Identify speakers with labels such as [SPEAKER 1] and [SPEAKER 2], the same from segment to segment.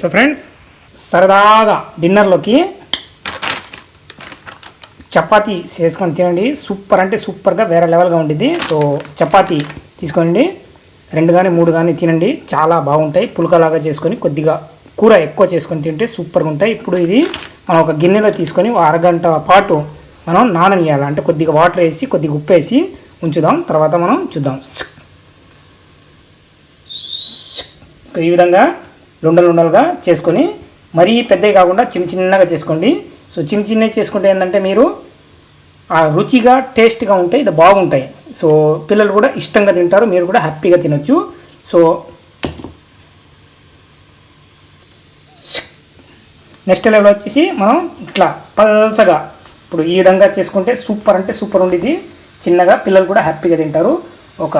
[SPEAKER 1] So friends సరదాగా డిన్నర్లోకి చపాతీ చేసుకొని తినండి. సూపర్ అంటే సూపర్గా వేరే లెవెల్గా ఉంటుంది సో చపాతి తీసుకోండి. రెండు కానీ మూడు కానీ తినండి. చాలా బాగుంటాయి. పులకలాగా చేసుకొని కొద్దిగా కూర ఎక్కువ చేసుకొని తింటే సూపర్గా ఉంటాయి. ఇప్పుడు ఇది మనం ఒక గిన్నెలో తీసుకొని అరగంట పాటు మనం నాననియాలి అంటే కొద్దిగా వాటర్ వేసి కొద్దిగా ఉప్పు వేసి ఉంచుదాం. తర్వాత మనం చూద్దాం. సో ఈ విధంగా లుండలు లుండలుగా చేసుకొని మరీ పెద్దవి కాకుండా చిన్న చిన్నగా చేసుకోండి. సో చిన్న చిన్నవి చేసుకుంటే ఏంటంటే మీరు ఆ రుచిగా టేస్ట్గా ఉంటాయి ఇది బాగుంటాయి. సో పిల్లలు కూడా ఇష్టంగా తింటారు మీరు కూడా హ్యాపీగా తినొచ్చు. సో నెక్స్ట్ లెవెల్ వచ్చేసి మనం ఇట్లా పల్సగా ఇప్పుడు ఈ విధంగా చేసుకుంటే సూపర్ అంటే సూపర్ ఉండేది. చిన్నగా పిల్లలు కూడా హ్యాపీగా తింటారు. ఒక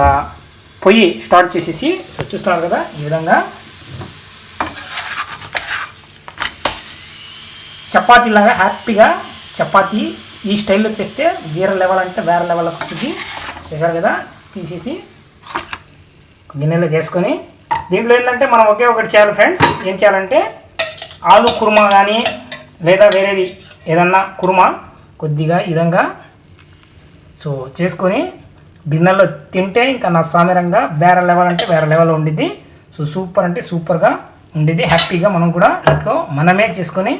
[SPEAKER 1] పొయ్యి స్టార్ట్ చేసేసి సో చూస్తున్నారు కదా ఈ విధంగా. చపాతీలాగా హ్యాపీగా చపాతీ ఈ స్టైల్లో చేస్తే వేరే లెవెల్ అంటే వేరే లెవెల్కి వచ్చింది. చేశారు కదా? తీసేసి గిన్నెలో వేసుకొని దీంట్లో ఏంటంటే మనం ఒకే ఒకటి చేయాలి ఫ్రెండ్స్. ఏం చేయాలంటే ఆలు కుర్మా కానీ లేదా వేరేది ఏదన్నా కుర్మా కొద్దిగా ఈ విధంగా సో చేసుకొని డిన్నర్లో తింటే ఇంకా నా సామెరంగా వేరే లెవెల్ అంటే వేరే లెవెల్ ఉండిద్ది. సో సూపర్ అంటే సూపర్గా ఉండిద్ది. హ్యాపీగా మనం కూడా ఇంట్లో మనమే చేసుకొని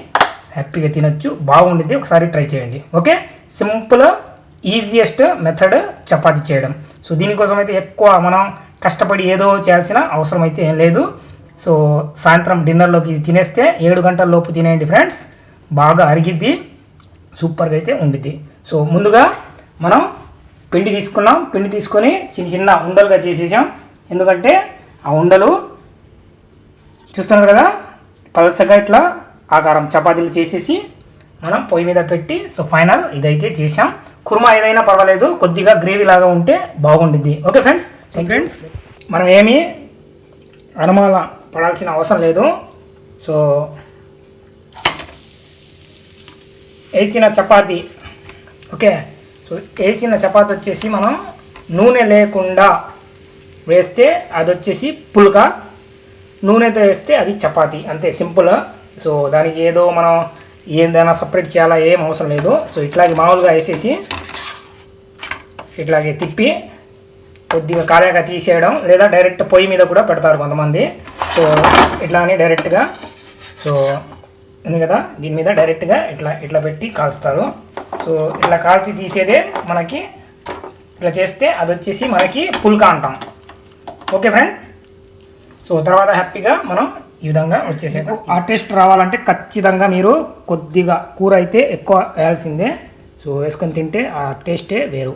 [SPEAKER 1] హ్యాపీగా తినొచ్చు బాగుండిద్ది ఒకసారి ట్రై చేయండి. Okay? Simple easiest method chapati చేయడం. సో దీనికోసం అయితే ఎక్కువ మనం కష్టపడి ఏదో చేయాల్సిన అవసరం అయితే ఏం లేదు. సో సాయంత్రం డిన్నర్లోకి తినేస్తే ఏడు గంటల లోపు తినేయండి ఫ్రెండ్స్. బాగా అరిగిద్ది సూపర్గా అయితే ఉండిద్ది. సో ముందుగా మనం పిండి తీసుకున్నాం. పిండి తీసుకొని చిన్న చిన్న ఉండలుగా చేసేసాం. ఎందుకంటే ఆ ఉండలు చూస్తున్నారు కదా? పలసగా ఇట్లా ఆకారం చపాతీలు చేసేసి మనం పొయ్యి మీద పెట్టి సో ఫైనల్ ఇదైతే చేసాం కుర్మా ఏదైనా పర్వాలేదు కొద్దిగా గ్రేవీ లాగా ఉంటే బాగుండిద్ది ఓకే ఫ్రెండ్స్ సో ఫ్రెండ్స్ మనం ఏమీ అనుమాన పడాల్సిన అవసరం లేదు. సో వేసిన చపాతీ ఓకే సో వేసిన చపాతీ వచ్చేసి మనం నూనె లేకుండా వేస్తే అది వచ్చేసి పుల్క నూనెతో వేస్తే అది చపాతీ. అంతే సింపుల్ సో దానికి ఏదో మనం ఏదైనా సపరేట్ చేయాలా ఏం అవసరం లేదు. సో ఇట్లాగే మామూలుగా వేసేసి ఇట్లాగే తిప్పి కొద్దిగా కాలేక తీసేయడం లేదా డైరెక్ట్ పొయ్యి మీద కూడా పెడతారు కొంతమంది. సో ఇట్లా అని డైరెక్ట్గా సో ఉంది కదా? దీని మీద డైరెక్ట్గా ఇట్లా ఇట్లా పెట్టి కాల్స్తారు. సో ఇట్లా కాల్చి తీసేదే మనకి ఇట్లా చేస్తే అది వచ్చేసి మనకి పుల్కా అంటాం. Okay friend? సో తర్వాత హ్యాపీగా మనం ఈ విధంగా వచ్చేసాక ఆ టేస్ట్ రావాలంటే ఖచ్చితంగా మీరు కొద్దిగా కూర అయితే ఎక్కువ వేయాల్సిందే. సో వేసుకొని తింటే ఆ టేస్టే వేరు.